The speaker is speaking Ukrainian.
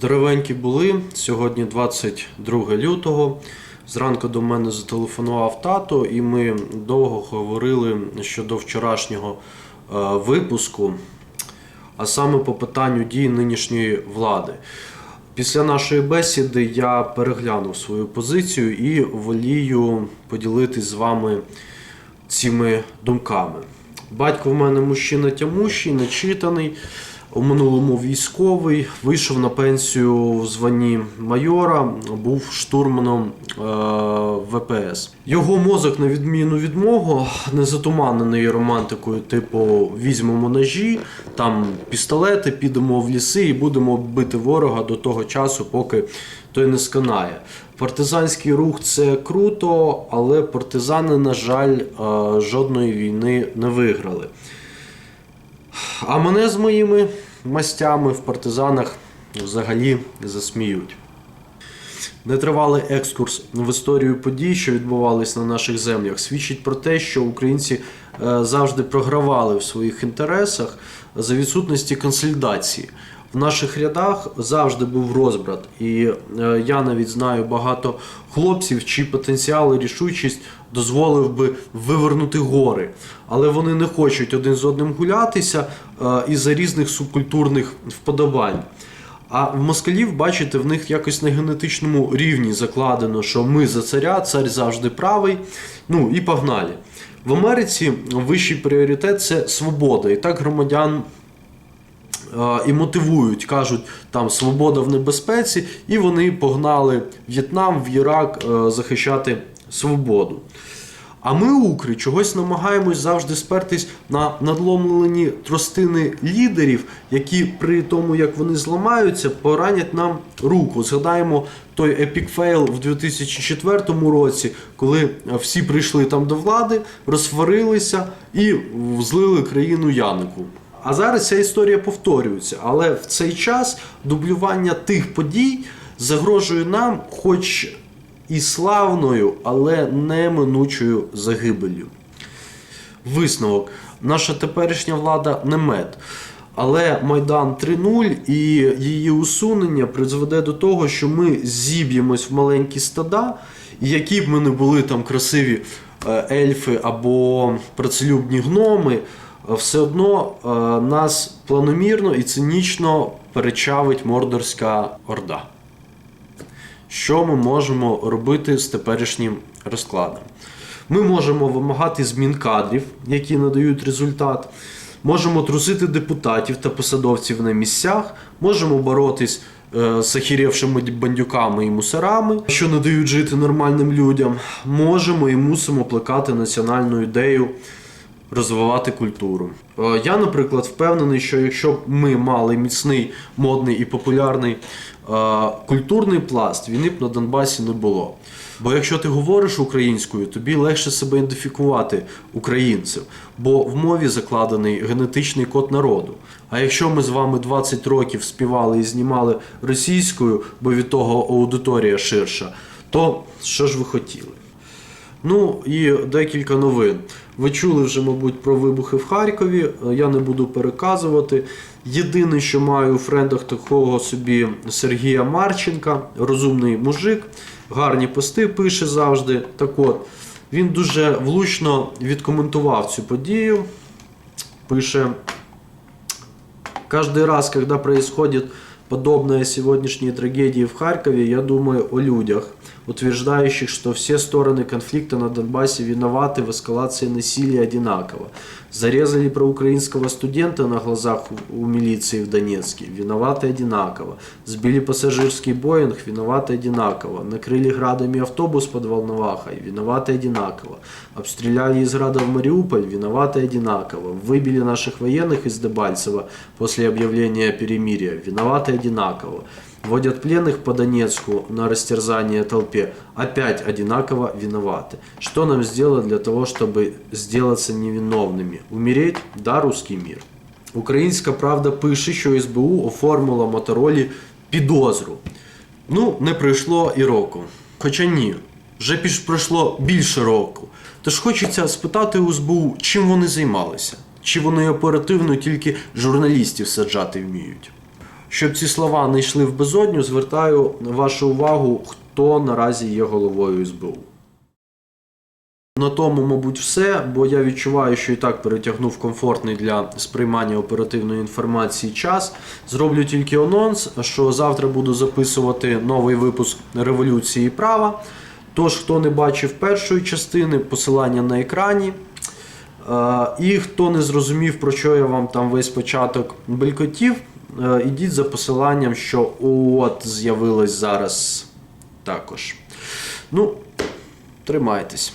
Здоровенькі були. Сьогодні 22 лютого. Зранку до мене зателефонував тато, і ми довго говорили щодо вчорашнього е, випуску, а саме по питанню дій нинішньої влади. Після нашої бесіди я переглянув свою позицію і волію поділитись з вами цими думками. Батько в мене мужчина тямущий, начитаний, у минулому військовий, вийшов на пенсію в званні майора, був штурманом е, ВПС. Його мозок, на відміну від мого, не затуманений романтикою, типу візьмемо ножі, там пістолети, підемо в ліси і будемо бити ворога до того часу, поки той не сканає. Партизанський рух це круто, але партизани, на жаль, е, жодної війни не виграли. А мене з моїми мастями в партизанах взагалі засміють. Нетривалий екскурс в історію подій, що відбувались на наших землях, свідчить про те, що українці е, завжди програвали в своїх інтересах за відсутності консолідації. В наших рядах завжди був розбрат, і е, я навіть знаю багато хлопців, чий потенціал і рішучість дозволив би вивернути гори, але вони не хочуть один з одним гулятися е, із-за різних субкультурних вподобань. А в москалів, бачите, в них якось на генетичному рівні закладено, що ми за царя, цар завжди правий. Ну і погнали. В Америці вищий пріоритет це свобода. І так громадян і мотивують, кажуть, там свобода в небезпеці, і вони погнали В'єтнам, в Ірак е, захищати свободу. А ми, укри, чогось намагаємось завжди спертись на надломлені тростини лідерів, які при тому, як вони зламаються, поранять нам руку. Згадаємо той епік фейл в 2004 році, коли всі прийшли там до влади, розсварилися і злили країну Янику. А зараз ця історія повторюється, але в цей час дублювання тих подій загрожує нам, хоч і славною, але неминучою загибелью. Висновок. Наша теперішня влада не мед. Але Майдан 3.0 і її усунення призведе до того, що ми зіб'ємось в маленькі стада, і які б ми не були там красиві е, ельфи або працелюбні гноми, все одно е, нас планомірно і цинічно перечавить мордорська орда. Що ми можемо робити з теперішнім розкладом? Ми можемо вимагати змін кадрів, які надають результат. Можемо трусити депутатів та посадовців на місцях, можемо боротись е, з охірівшими бандюками і мусорами, що не дають жити нормальним людям. Можемо і мусимо плекати національну ідею розвивати культуру. Е, Я, наприклад, впевнений, що якщо б ми мали міцний, модний і популярний е, культурний пласт, війни б на Донбасі не було. Бо якщо ти говориш українською, тобі легше себе ідентифікувати українцем, бо в мові закладений генетичний код народу. А якщо ми з вами 20 років співали і знімали російською, бо від того аудиторія ширша, то що ж ви хотіли? Ну і декілька новин. Ви чули вже, мабуть, про вибухи в Харкові. Я не буду переказувати. Єдине, що маю у френдах такого собі Сергія Марченка, розумний мужик, гарні пости пише завжди. Так от, він дуже влучно відкоментував цю подію. Пише. Каждый раз, когда происходит подобная сегодняшней трагедии в Харькове, я думаю о людях, утверждающих, что все стороны конфликта на Донбассе виноваты в эскалации насилия одинаково. Зарезали проукраинского студента на глазах у у милиции в Донецке, виноваты одинаково. Сбили пассажирский Боинг, виноваты одинаково. Накрыли градами автобус под Волновахой, виноваты одинаково. Обстреляли из града в Мариуполь, виноваты одинаково. Выбили наших военных из Дебальцева после объявления перемирия, виноваты одинаково. Водят пленных по Донецку на растерзание толпе, опять одинаково виноваты. Что нам сделать для того, чтобы сделаться невиновными? Умереть? Да, русский мир. Українська правда пише, що СБУ оформила Моторолі підозру. Ну, не пройшло і року. Хоча ні, вже піш пройшло більше року. Тож хочеться спитати у СБУ, чим вони займалися? Чи вони оперативно тільки журналістів саджати вміють? щоб ці слова не йшли в безодню, звертаю вашу увагу, хто наразі є головою СБУ. На тому, мабуть, все, бо я відчуваю, що і так перетягнув комфортний для сприймання оперативної інформації час. Зроблю тільки анонс, що завтра буду записувати новий випуск революції права. Тож, хто не бачив першої частини, посилання на екрані. Е, І хто не зрозумів, про що я вам там весь початок белькотів, ідіть за посиланням, що от з'явилось зараз також. Ну, тримайтесь.